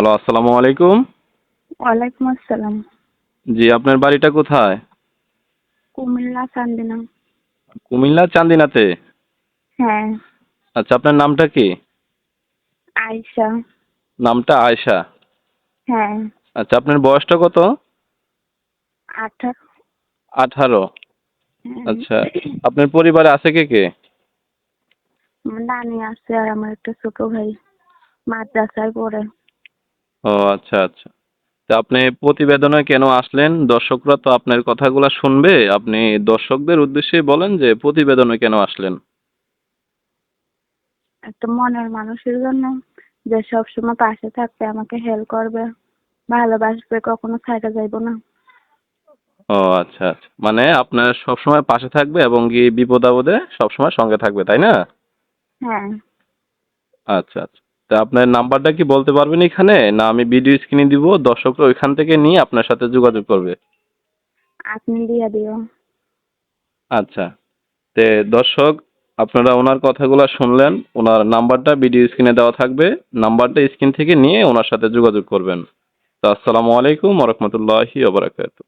Hello আসসালামু আলাইকুম। ওয়ালাইকুম আসসালাম। জি আপনার বাড়িটা কোথায়? কুমিল্লা চান্দিনা। কুমিল্লা চান্দিনাতে? হ্যাঁ। আচ্ছা আপনার নামটা কি? আয়শা। নামটা আয়শা। হ্যাঁ। আচ্ছা আপনার বয়সটা কত? আঠারো। আঠারো। আচ্ছা আপনার পরিবারে আছে কে কে? আমার নানি আছে আর আমার একটা ছোট ভাই মাদ্রাসায় পড়ে। ও আচ্ছা আচ্ছা। তা আপনি প্রতিবেদনে কেন আসলেন? দর্শকরা তো আপনার কথাগুলো শুনবে। আপনি দর্শকদের উদ্দেশ্যে বলেন যে প্রতিবেদনে কেন আসলেন? একটা মনের মানুষের জন্য যে সব সবসময় পাশে থাকবে আমাকে হেল্প করবে ভালোবাসবে কখনো ছাইড়া যাইবো না। ও আচ্ছা আচ্ছা। মানে আপনার সবসময় পাশে থাকবে এবং কি বিপদ আপদে সবসময় সঙ্গে থাকবে তাই না? হ্যাঁ। আচ্ছা আচ্ছা। তা আপনার নাম্বারটা কি বলতে পারবেন এখানে? না আমি ভিডিও স্ক্রিনে দিব দর্শকরা ওইখান থেকে নিয়ে আপনার সাথে যোগাযোগ করবে। আপনি দিয়ে দিও। আচ্ছা। তে দর্শক আপনারা ওনার কথাগুলো শুনলেন ওনার নাম্বারটা ভিডিও স্ক্রিনে দেওয়া থাকবে। নাম্বারটা স্ক্রিন থেকে নিয়ে ওনার সাথে যোগাযোগ করবেন। তো আসসালামু আলাইকুম রহমতুল্লাহি ওবরাকাতু